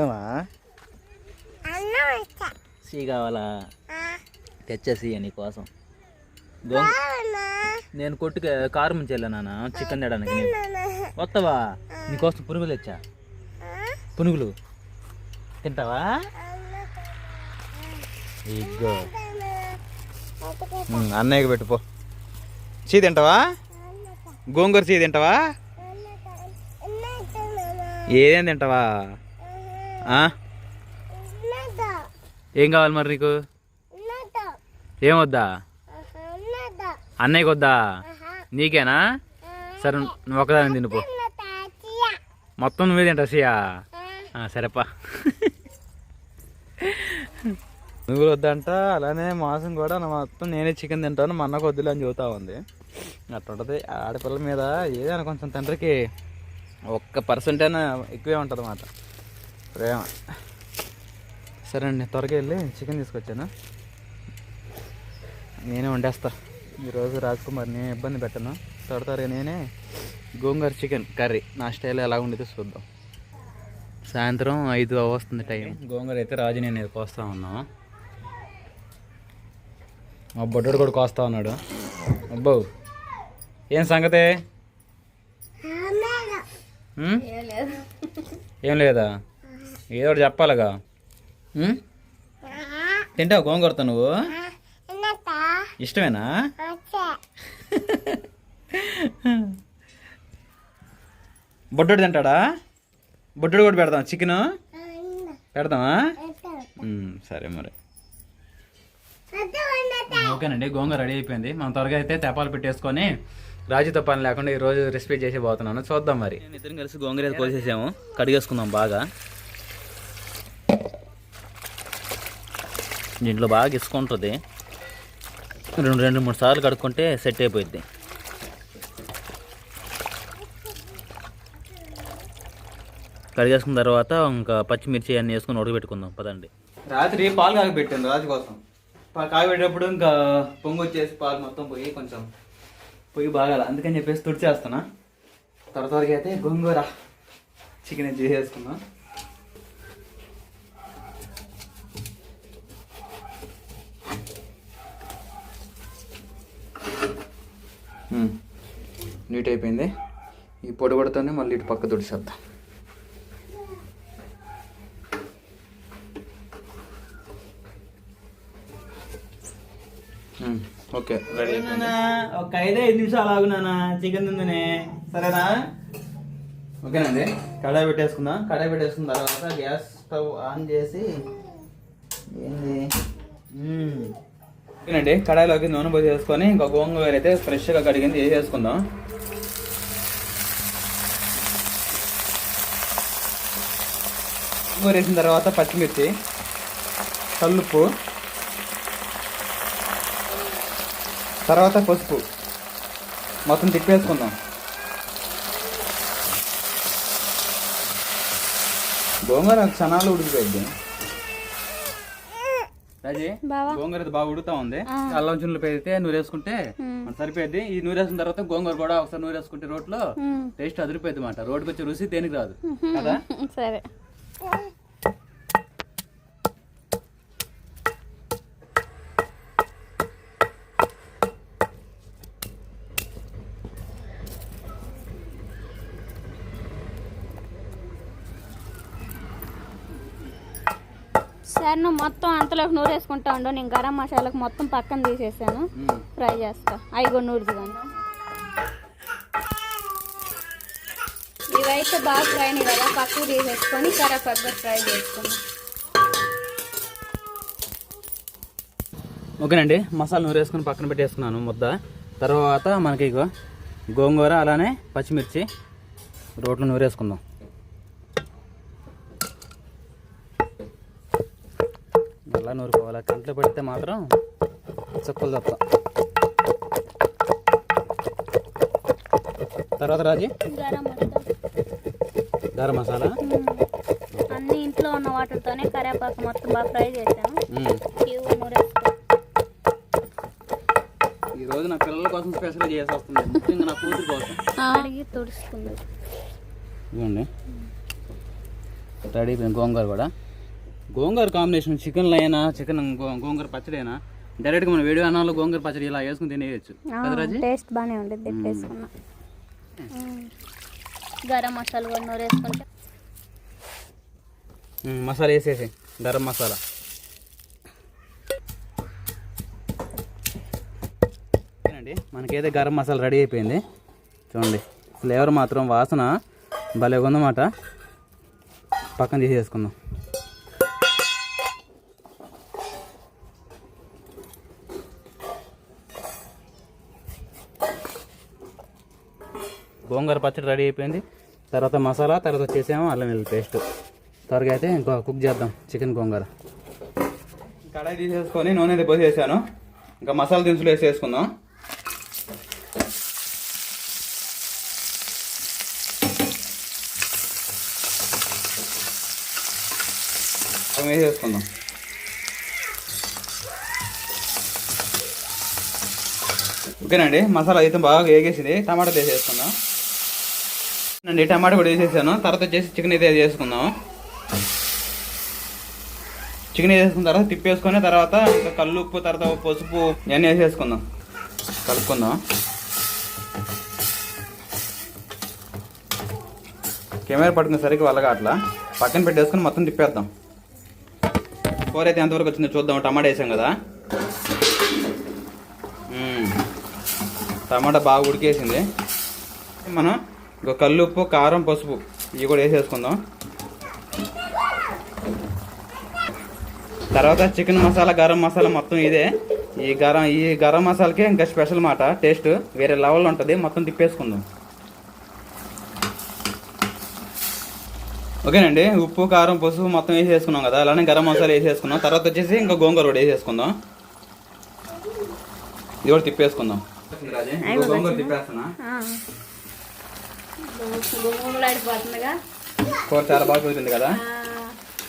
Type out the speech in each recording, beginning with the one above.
ఏమా? సీ కావాలా? తెచ్చేసి నీకోసం గోంగ కావాలన్నా. నేను కొట్టుకు కారు ముంచి వెళ్ళానా చికెన్ తేడానికి వస్తావా? నీకోసం పునుగులు తెచ్చా? పునుగులు. తింటావా? ఇగ్గో అన్నయ్యకి పెట్టుపో చీ తింటావా? గోంగూర చీ తింటావా? ఏదేం తింటావా? ఏం కావాలి మరి నీకు? ఏం వద్దా? అన్నయ్యకి వద్దా నీకేనా? సరే నువ్వు ఒకదాని తినిపో. మొత్తం నువ్వే తింటా సియా సరేపా. నువ్వు వద్దంట అలానే మాసం కూడా మొత్తం నేనే చికెన్ తింటాను మా అన్నకు వద్దులే అని చెబుతా ఉంది. అట్లా ఆడపిల్ల మీద ఏదైనా కొంచెం తండ్రికి ఒక్క పర్సెంట్ అయినా ఎక్కువే ఉంటుంది అన్నమాట ప్రేమ. సరే అండి త్వరగా వెళ్ళి చికెన్ తీసుకొచ్చాను. నేనే వండేస్తా. ఈరోజు రాజకుమార్ని ఇబ్బంది పెట్టను. త్వర త్వరగా నేనే గోంగూర చికెన్ కర్రీ. నా స్టైల్ ఎలా ఉండేదో చూద్దాం. సాయంత్రం ఐదు వస్తుంది టైం. గోంగూర అయితే రాజు నేను కోస్తా ఉన్నాను మా బొడ్డోడు కూడా కోస్తా ఉన్నాడు. అబ్బో. ఏం సంగతే? ఏం లేదా. ఏదో ఒకటి చెప్పాలిగా? తింటావు గోంగూరతో నువ్వు? ఇష్టమేనా? బొడ్డోడు తింటాడా? బొడ్డోడు కూడా పెడదాం చికెన్? పెడదామా సరే మరి. ఓకేనండి గోంగూర రెడీ అయిపోయింది. మనం త్వరగా అయితే తెపాలు పెట్టేసుకొని రాజుతో పని లేకుండా ఈరోజు రెసిపీ చేసి పోతున్నాను చూద్దాం మరి. ఇద్దరం కలిసి గోంగూర కోసేసాము. కడిగేసుకుందాం బాగా. దీంట్లో బాగా ఇసుకుంటుంది. రెండు రెండు మూడు సార్లు కడుక్కుంటే సెట్ అయిపోయింది కడిగేసుకున్న తర్వాత ఇంకా పచ్చిమిర్చి అన్నీ వేసుకుని ఉడకబెట్టుకుందాం. పదండి. రాత్రి పాలు కాగబెట్టాను రాజు కోసం. పాలు కాగబెట్టేటప్పుడు ఇంకా పొంగు వచ్చేసి పాలు మొత్తం పోయి కొంచెం పొయ్యి బాగాల. అందుకని చెప్పేసి తుడిచేస్తున్నా త్వర త్వరగా అయితే గోంగూర చికెన్ చేసేసుకున్నాం నీట్ అయిపోయింది. ఈ పొడి కొడుతోనే మళ్ళీ ఇటు పక్క తుడిచేద్దాం. ఓకే. రెడీ ఒక ఐదు ఐదు నిమిషాలు ఆగు నాన్న చికెన్ తిందనే. సరేనా? ఓకేనండి. కడాయి పెట్టేసుకుందాం. కడాయి పెట్టేసుకున్న తర్వాత గ్యాస్ స్టవ్ ఆన్ చేసి ఏంది. ఓకేనండి. కడాయిలోకి నూనె పోసి వేసుకొని ఇంకా గోంగూర అయితే ఫ్రెష్గా కడిగింది వేసేసుకుందాం గోంగూర వేసిన తర్వాత పచ్చిమిర్చి కల్లుప్పు తర్వాత పసుపు. మొత్తం తిప్పేసుకుందాం. గోంగూర క్షణాలు ఉడికిపోయింది రాజీ గోంగూర బాగా ఉడుకుతా ఉంది. అల్లం చున్నులు పెడితే నూరు వేసుకుంటే సరిపోయింది ఈ నూరు వేసిన తర్వాత గోంగూర కూడా ఒకసారి నూరు వేసుకుంటే రోట్లో టేస్ట్ అదిరిపోయింది అనమాట రోడ్కి వచ్చే రుచి దేనికి రాదు. కదా? సరే. సరే నువ్వు మొత్తం అంతలోకి నూరు వేసుకుంటా ఉండు. నేను గరం మసాలాకు మొత్తం పక్కన తీసేసాను. మ్మ్. ఫ్రై చేస్తా. ఐగో నూరు కానీ. ఇవైతే బాగా ఫ్రై అయినాయి కదా. పక్కకు తీసేసుకొని కరేపాకు ఫ్రై చేసుకున్నాం. ఓకేనండి. మసాలా నూరు వేసుకొని పక్కన పెట్టేసుకున్నాను ముద్ద. తర్వాత మనకి ఇగో గోంగూర అలానే పచ్చిమిర్చి రోట్లో నూరేసుకుందాం. అలా కంట్లో పెడితే మాత్రం చుక్కలు తప్ప తర్వాత రాజీ? గరం మసాలా. అన్ని ఇంట్లో ఉన్న వాటితోనే కరేపాకు మొత్తం బాగా ఫ్రై చేసాము ఈ ఈరోజు నా పిల్లల కోసం స్పెషల్ చేసి వస్తుంది. ముఖ్యంగా నా కూతురు కోసం. అడిగి తుడుచుకుంది ఇవ్వండి రెడీ గోంగూర కూడా. గోంగూర కాంబినేషన్ చికెన్లో అయినా చికెన్ గోంగూర పచ్చడి అయినా డైరెక్ట్గా మనం వేడి అన్నంలో గోంగూర పచ్చడి ఇలా వేసుకుని తినేయచ్చు. కదా రాజు? టేస్ట్ బాగానే ఉంటుంది వేసుకున్నా. గరం మసాలా కూడా నూరు వేసుకుంటే ఉమ్, మసాలా వేసేసి గరం మసాలా. ఓకేనండి మనకైతే గరం మసాలా రెడీ అయిపోయింది. చూడండి ఫ్లేవర్ మాత్రం వాసన భలే ఉందన్నమాట. పక్కన తీసేసుకుందాం. గోంగూర పచ్చడి రెడీ అయిపోయింది. తర్వాత మసాలా తర్వాత వచ్చేసేమో అల్లం వెల్లుల్లి పేస్ట్. త్వరగా అయితే ఇంకో కుక్ చేద్దాం చికెన్ గోంగూర. కడాయి తీసేసుకొని నూనె అయితే పోసేసాను. ఇంకా మసాలా దినుసులు వేసేసుకుందాం. వేసేసుకుందాం. ఓకేనండి మసాలా అయితే బాగా వేగేసింది. టమాటా వేసేసుకుందాం. అండి టమాటా కూడా వేసేసాను. తర్వాత వచ్చేసి చికెన్ అయితే చేసుకుందాం చికెన్ వేసేసుకున్న తర్వాత తిప్పేసుకొని తర్వాత ఇంకా కళ్ళు ఉప్పు తర్వాత పసుపు ఇవన్నీ వేసేసుకుందాం. కలుపుకుందాం. కెమెరా పట్టుకునేసరికి వల్లగా అట్లా. పక్కన పెట్టేసుకొని మొత్తం తిప్పేద్దాం. కూర అయితే ఎంతవరకు వచ్చిందో చూద్దాం. టమాటా వేసాం కదా. టమాటా బాగా ఉడికేసింది. మనం ఇంకో కళ్ళు ఉప్పు కారం పసుపు. ఇవి కూడా వేసేసుకుందాం. తర్వాత చికెన్ మసాలా గరం మసాలా మొత్తం ఇదే. ఈ గరం ఈ గరం మసాలాకే ఇంకా స్పెషల్ మాట టేస్ట్. వేరే లెవెల్ ఉంటుంది. మొత్తం తిప్పేసుకుందాం. ఓకేనండి. ఉప్పు కారం పసుపు మొత్తం వేసేసుకున్నాం కదా. అలానే గరం మసాలా వేసేసుకున్నాం. తర్వాత వచ్చేసి ఇంకా గోంగూర కూడా వేసేసుకుందాం. ఇది కూడా తిప్పేసుకుందాం. గోంగూర తిప్పేస్తున్నా. కూర చాలా బాగా కుదిరింది కదా?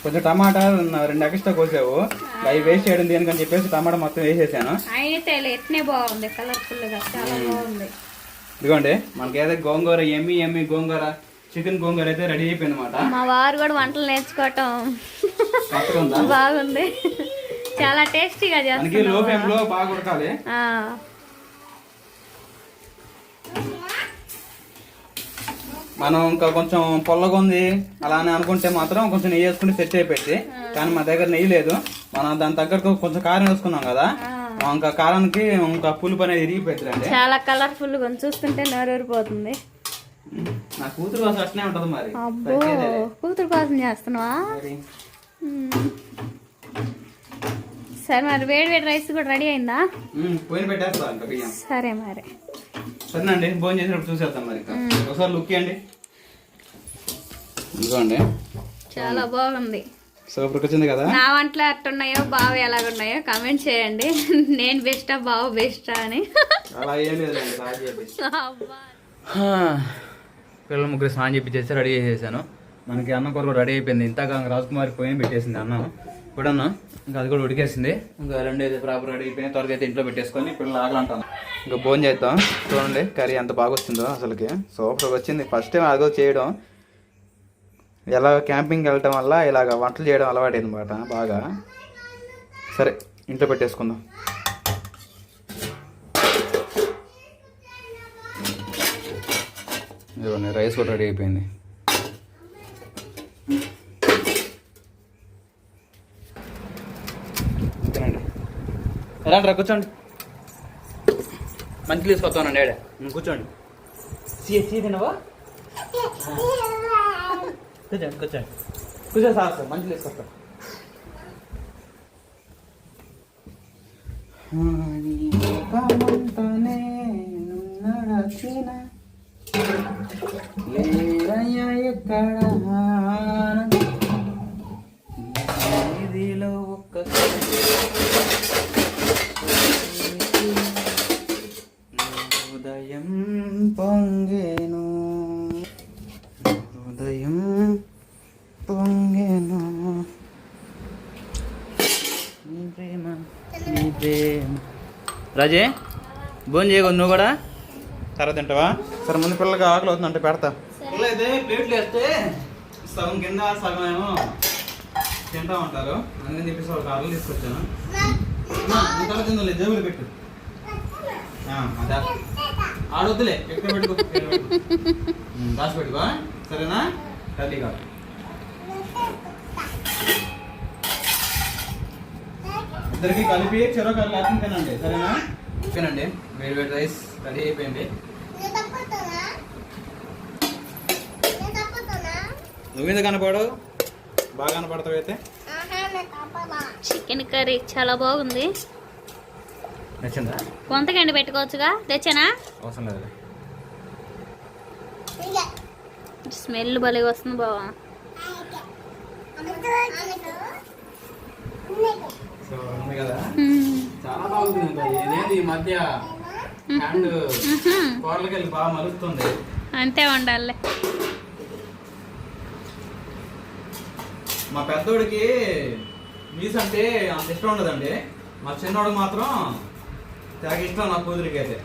కొంచెం టమాటా రెండు ఎక్స్ట్రా కోసావు. అవి వేస్ట్ చేయడం దేనికని చెప్పేసి టమాటా మొత్తం వేసేసాను. అయితే ఎట్నే బాగుంది చాలా ఇదిగోండి గోంగూర ఎమ్మి ఎమ్మి గోంగూర చికెన్ గోంగూర అయితే రెడీ అయిపోయింది అనమాట మా వారు కూడా వంటలు నేర్చుకోవటం బాగుంది. చాలా టేస్టీగా లో ఫ్లేమ్లో బాగా ఉడకాలి. మనం ఇంకా కొంచెం పొల్లగా ఉంది అలానే అనుకుంటే మాత్రం కొంచెం నెయ్యి వేసుకుని సెట్ అయిపోయింది. కానీ మా దగ్గర నెయ్యి లేదు. మనం దాని తగ్గట్టు కొంచెం కారం వేసుకున్నాం కదా. ఇంకా కారానికి ఇంకా పులుపు అనేది ఇరిగిపోతుందండి చాలా కలర్ఫుల్గా. చూస్తుంటే నోరూరిపోతుంది. నా కూతురు కోసం అట్నే ఉంటది మరి. కూతురు కోసం చేస్తున్నావా. సరే. మరి వేడి వేడి రైస్ కూడా రెడీ అయిందా? సరే మరి. సరేనండి భోజనం చేసినప్పుడు చూసేద్దాం మరి ఇంకా. ఒకసారి లుక్ ఇవ్వండి ఇదిగోండి. చాలా బాగుంది. సూపర్ వచ్చింది కదా? నా వంటలు ఎట్టున్నాయో బావ ఎలాగున్నాయో కామెంట్ చేయండి. నేను బెస్టా బావ బెస్టా అని. అలా ఏం లేదండి రాజీ చెప్పేసి. అబ్బా. పిల్లలు ముగ్గురు స్నానం చేపించేసి రెడీ చేసేసాను. మనకి అన్నం కూర కూడా రెడీ అయిపోయింది. ఇంతగా రాజకుమారి పోయి పెట్టేసింది అన్నం. ఇప్పుడు అన్నం ఇంకా అది కూడా ఉడికేసింది. ఇంకా రెండు అయితే ప్రాపర్ రెడీ అయిపోయినాయి. త్వరగా అయితే ఇంట్లో పెట్టేసుకొని పిల్లలు ఆగలంటాను. ఇంకా భోజనం చేద్దాం. చూడండి కర్రీ ఎంత బాగా వచ్చిందో అసలుకి. సూపర్గా వచ్చింది. ఫస్ట్ టైం అదో చేయడం. ఎలా క్యాంపింగ్ వెళ్ళటం వల్ల ఇలాగ వంటలు చేయడం అలవాటైంది అనమాట బాగా. సరే ఇంట్లో పెట్టేసుకుందాం. రైస్ కూడా రెడీ అయిపోయింది. ఎలాంటి రా కూర్చోండి. మంచి తీసుకొస్తానండి ఏడే. నువ్వు కూర్చోండి. సీ సీ తినవా? కూర్చోండి కూర్చోండి. కూర్చో సార్ సార్ మంచి తీసుకొస్తా లేరయ్యా ఎక్కడ ఇదిలో ఒక్క ఉదయం పొంగేను ఉదయం పొంగేను నీ ప్రేమ నీ ప్రేమ రాజే భోజనం చేయకూడదు నువ్వు కూడా? తర్వాత తింటావా? సరే ముందు పిల్లలకి ఆకలి అవుతుంది అంటే పెడతా ప్లేట్లు వేస్తే సగం కింద సగం ఏమో తింటా ఉంటారు. అందుకని చెప్పేసి వాళ్ళకి ఆకలి తీసుకొచ్చాను. తర్వాత తిందులే జేబులు పెట్టు. ఆ, అదా ఆడొద్దులే దాచి పెట్టుకో సరేనా? తల్లి కాదు. ఇద్దరికి కలిపి చెరో కర్రీ అర్థం తినండి సరేనా? తినండి. వేడి వేడి రైస్ రెడీ అయిపోయింది. నువ్వేందుకు కనపడు బాగా కనపడతావు అయితే. ఆహా నేను తప్పదా చికెన్ కర్రీ చాలా బాగుంది. నచ్చిందా కొంతకండి పెట్టుకోవచ్చుగా. తెచ్చానా? అవసరం లేదు స్మెల్ భలే వస్తుంది బావా. ఉంది కదా. చాలా బాగుంది ఈ మధ్య హ్యాండ్ బాగా మలుస్తుంది. అంతే ఉండాలి మా పెద్దోడికి మీస్ అంటే అంత ఇష్టం ఉండదండి. మా చిన్నోడికి మాత్రం తెగ ఇష్టం నా కూతురికి అయితే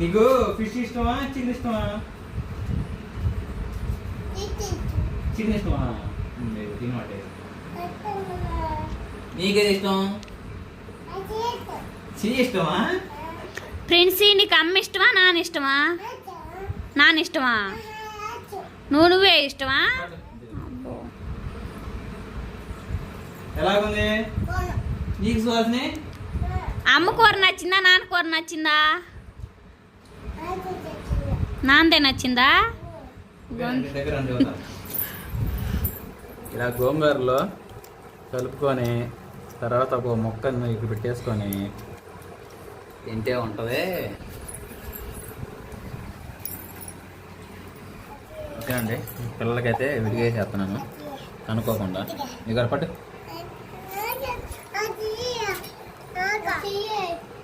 నీకు ఫిష్ ఇష్టమా చికెన్ ఇష్టమా? చికెన్. ఇష్టమా? తినమాట నీకేది ఇష్టం? చీ ఇష్టమా? ప్రిన్సీ నీకు అమ్మ ఇష్టమా నాన్న ఇష్టమా? నాన్న ఇష్టమా? నువ్వు నువ్వే ఇష్టమా. ఎలాగుంది? నీకు అమ్మ కూర నచ్చిందా నాన్న కూర నచ్చిందా? నాన్నదే నచ్చిందా. ఇలా గోంగూరలో కలుపుకొని తర్వాత ఒక మొక్కను ఇక్కడ పెట్టేసుకొని తింటే ఉంటుంది ఓకేనండి పిల్లలకైతే విడిగా చేస్తున్నాను అనుకోకుండా ఇక్కడ పట్టు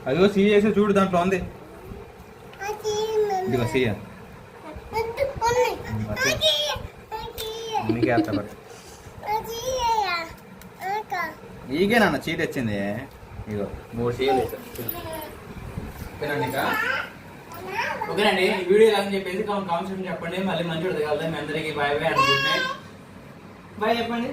అదిగో సీ చేసి చూడు దాంట్లో ఉంది ఇదిగో సీయ నీకే వేస్తా పట్టు ఈగే నాన్న చీట్ వచ్చింది ఇగో మూడు సీలు ఓకేనండి ఇంకా ఓకేనండి ఈ వీడియో ఎలా అని చెప్పేసి కామెంట్ చెప్పండి మళ్ళీ మంచి కలుద్దాం మీ అందరికీ bye bye and good night bye చెప్పండి